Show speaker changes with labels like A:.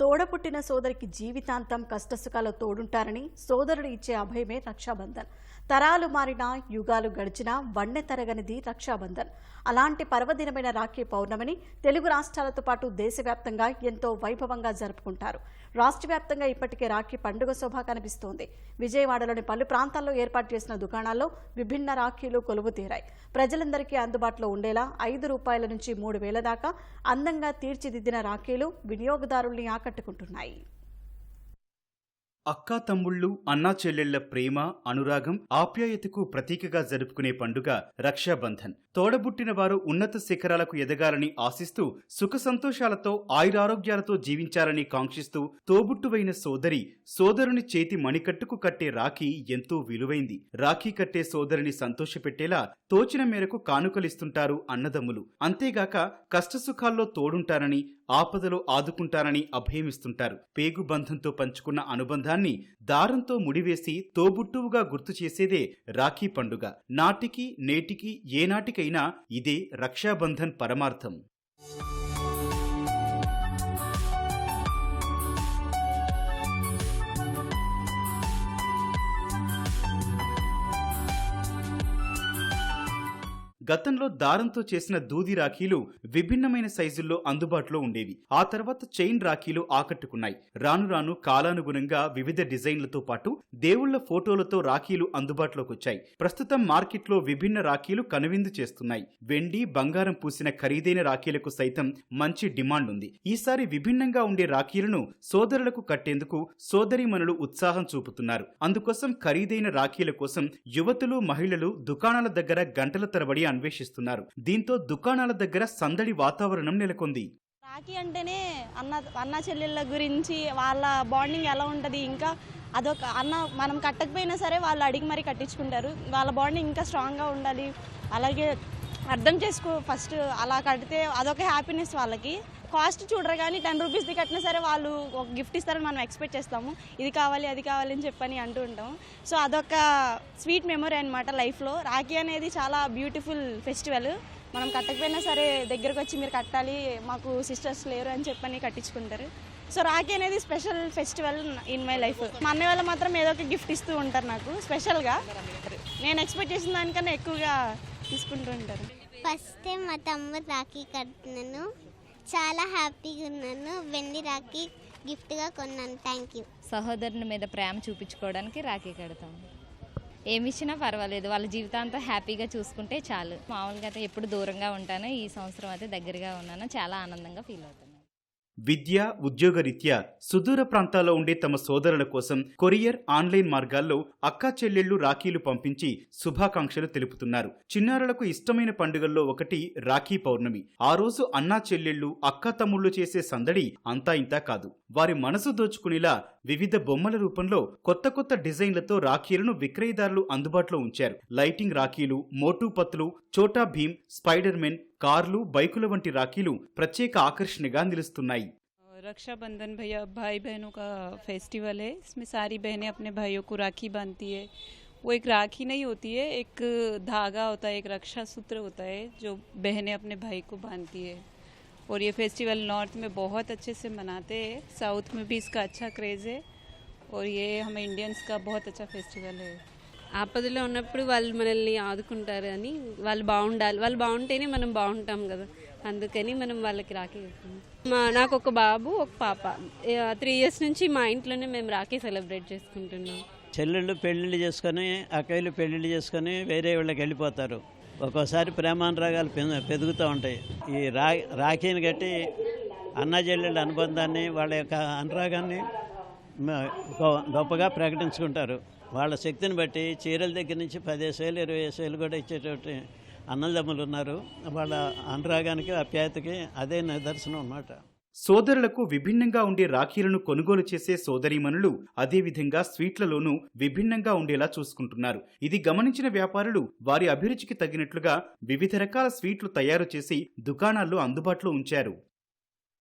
A: తోడపుట్టిన సోదరికి జీవితాంతం కష్టసుఖాలు తోడుంటారని సోదరుడు ఇచ్చే అభయమే రక్షాబంధన్. తరాలు మారినా యుగాలు గడిచినా వన్నె తరగనిది రక్షాబంధన్. అలాంటి పర్వదినమైన రాఖీ పౌర్ణమిని తెలుగు రాష్ట్రాలతో పాటు దేశవ్యాప్తంగా ఎంతో వైభవంగా జరుపుకుంటారు. రాష్ట్ర వ్యాప్తంగా ఇప్పటికే రాఖీ పండుగ శోభ కనిపిస్తోంది. విజయవాడలోని పలు ప్రాంతాల్లో ఏర్పాటు చేసిన దుకాణాల్లో విభిన్న రాఖీలు కొలువు తీరాయి. ప్రజలందరికీ అందుబాటులో ఉండేలా ఐదు రూపాయల నుంచి మూడు వేల దాకా అందంగా తీర్చిదిద్దిన రాఖీలు వినియోగదారుల్ని ఆకట్టుకుంటున్నాయి.
B: అక్కా తమ్ముళ్ళు అన్నా చెల్లెళ్ళ ప్రేమ అనురాగం ఆప్యాయతకు ప్రతీకగా జరుపుకునే పండుగ రక్షాబంధన్. తోడబుట్టిన వారు ఉన్నత శిఖరాలకు ఎదగాలని ఆశిస్తూ సుఖ సంతోషాలతో ఆయురారోగ్యాలతో జీవించాలని కాంక్షిస్తూ తోబుట్టువైన సోదరి సోదరుని చేతి మణికట్టుకు కట్టే రాఖీ ఎంతో విలువైంది. రాఖీ కట్టే సోదరిని సంతోషపెట్టేలా తోచిన మేరకు కానుకలిస్తుంటారు అన్నదమ్ములు. అంతేగాక కష్టసుఖాల్లో తోడుంటారని ఆపదలో ఆదుకుంటారని అభయమిస్తుంటారు. పేగు బంధంతో పంచుకున్న అనుబంధాన్ని దారంతో ముడివేసి తోబుట్టువుగా గుర్తు చేసేదే రాఖీ పండుగ. నాటికి నేటికి ఏనాటికైనా ఇదే రక్షాబంధన్ పరమార్థం. గతంలో దారంతో చేసిన దూది రాఖీలు విభిన్నమైన సైజుల్లో అందుబాటులో ఉండేవి. ఆ తర్వాత చైన్ రాఖీలు ఆకట్టుకున్నాయి. రాను రాను కాలానుగుణంగా వివిధ డిజైన్లతో పాటు దేవుళ్ళ ఫోటోలతో రాఖీలు అందుబాటులోకి వచ్చాయి ప్రస్తుతం మార్కెట్లో విభిన్న రాఖీలు కనువిందు చేస్తున్నాయి. వెండి బంగారం పూసిన ఖరీదైన రాఖీలకు సైతం మంచి డిమాండ్ ఉంది. ఈసారి విభిన్నంగా ఉండే రాఖీలను సోదరులకు కట్టేందుకు సోదరిమణులు ఉత్సాహం చూపుతున్నారు. అందుకోసం ఖరీదైన రాఖీల కోసం యువతులు మహిళలు దుకాణాల దగ్గర గంటల తరబడి అన్వేషిస్తున్నారు. దీంతో దుకాణాల దగ్గర సందడి వాతావరణం నెలకొంది.
C: రాఖీ అంటేనే అన్న అన్న చెల్లెళ్ళ గురించి వాళ్ళ బాండింగ్ ఎలా ఉంటుంది ఇంకా అదొక అన్న మనం కట్టకపోయినా సరే వాళ్ళు అడిగి మరీ కట్టించుకుంటారు. వాళ్ళ బాండింగ్ ఇంకా స్ట్రాంగ్గా ఉండాలి. అలాగే అర్థం చేసుకో ఫస్ట్ అలా కడితే అదొక హ్యాపీనెస్ వాళ్ళకి. కాస్ట్ చూడరు కానీ టెన్ రూపీస్ది కట్టినా సరే వాళ్ళు ఒక గిఫ్ట్ ఇస్తారని మనం ఎక్స్పెక్ట్ చేస్తాము. ఇది కావాలి అది కావాలి అని చెప్పని అంటూ ఉంటాం. సో అదొక స్వీట్ మెమరీ అనమాట లైఫ్లో రాఖీ అనేది చాలా బ్యూటిఫుల్ ఫెస్టివల్ మనం కట్టకపోయినా సరే దగ్గరకు వచ్చి మీరు కట్టాలి మాకు సిస్టర్స్ లేరు అని చెప్పని కట్టించుకుంటారు. సో రాఖీ అనేది special festival in my life మా అన్నయ్య వాళ్ళు మాత్రం ఏదో ఒక గిఫ్ట్ ఇస్తూ ఉంటారు నాకు స్పెషల్గా నేను ఎక్స్పెక్ట్ చేసిన దానికన్నా ఎక్కువగా తీసుకుంటూ ఉంటారు
D: ఫస్ట్ టైం మా తమ్ముడు రాఖీ కడుతున్నాను. చాలా హ్యాపీగా ఉన్నాను. వెండి రాఖీ గిఫ్ట్గా కొన్నాను. థ్యాంక్ యూ
E: సహోదరుని మీద ప్రేమ చూపించుకోవడానికి రాఖీ కడతాం. ఏమి ఇచ్చినా పర్వాలేదు. వాళ్ళ జీవితాంతం హ్యాపీగా చూసుకుంటే చాలు. మామూలుగా అయితే ఎప్పుడు దూరంగా ఉంటాను ఈ సంవత్సరం అయితే దగ్గరగా ఉన్నాను చాలా ఆనందంగా ఫీల్ అవుతున్నాను
B: విద్య ఉద్యోగరీత్యా సుదూర ప్రాంతాల్లో ఉండే తమ సోదరుల కోసం కొరియర్ ఆన్లైన్ మార్గాల్లో అక్కా చెల్లెళ్ళు రాఖీలు పంపించి శుభాకాంక్షలు తెలుపుతున్నారు. చిన్నారులకు ఇష్టమైన పండుగల్లో ఒకటి రాఖీ పౌర్ణమి. ఆ రోజు అన్నా చెల్లెళ్ళు అక్కా తమ్ముళ్ళు చేసే సందడి అంతా ఇంతా కాదు. వారి మనసు దోచుకునేలా వివిధ బొమ్మల రూపంలో కొత్త కొత్త డిజైన్లతో రాఖీలను విక్రయదారులు అందుబాటులో ఉంచారు. Lighting రాఖీలు Motu పత్తులు Chhota Bheem spider men కార్లు బైకుల వంటి రాఖీలు ప్రత్యేక ఆకర్షణగా నిలుస్తున్నాయి
F: रक्षाबंधन भैया भाई बहनों का फेस्टिवल है इसमें सारी बहनें अपने भाइयों को राखी बांधती है वो एक राखी नहीं होती है एक धागा होता है एक रक्षा सूत्र होता है जो बहनें अपने भाई को बांधती है और ये फेस्टिवल नॉर्थ में बहुत अच्छे से मनाते हैं साउथ में भी इसका अच्छा क्रेज़ है और ये हमें इंडियंस का बहुत अच्छा फेस्टिवल है
G: ఆపదలో ఉన్నప్పుడు వాళ్ళు మనల్ని ఆదుకుంటారు అని వాళ్ళు బాగుండాలి. వాళ్ళు బాగుంటేనే మనం బాగుంటాం కదా. అందుకని మనం వాళ్ళకి రాఖీ మా నాకు ఒక బాబు ఒక పాప. త్రీ ఇయర్స్ నుంచి మా ఇంట్లోనే మేము రాఖీ సెలబ్రేట్ చేసుకుంటున్నాం.
H: చెల్లెళ్ళు పెళ్ళిళ్ళు చేసుకొని అక్కలు పెళ్ళిళ్ళు చేసుకొని వేరే వాళ్ళకి వెళ్ళిపోతారు. ఒక్కోసారి ప్రేమానురాగాలు పె- పెరుగుతూ ఉంటాయి. ఈ రా రాఖీని కట్టి అన్న చెల్లెళ్ళ అనుబంధాన్ని వాళ్ళ యొక్క అనురాగాన్ని గొప్పగా ప్రకటించుకుంటారు. వాళ్ళ శక్తిని బట్టి చీరల దగ్గర నుంచి పదిహేను వేలు ఇరవై వేలు కూడా ఇచ్చేటువంటి అన్నదమ్ములు ఉన్నారు వాళ్ళ అనురాగానికి అప్యాయతకి అదే నిదర్శనం అన్నమాట.
B: సోదరులకు విభిన్నంగా ఉండే రాఖీలను కొనుగోలు చేసే సోదరీమణులు అదేవిధంగా స్వీట్లలోనూ విభిన్నంగా ఉండేలా చూసుకుంటున్నారు. ఇది గమనించిన వ్యాపారులు వారి అభిరుచికి తగినట్లుగా వివిధ రకాల స్వీట్లు తయారు చేసి దుకాణాల్లో అందుబాటులో ఉంచారు.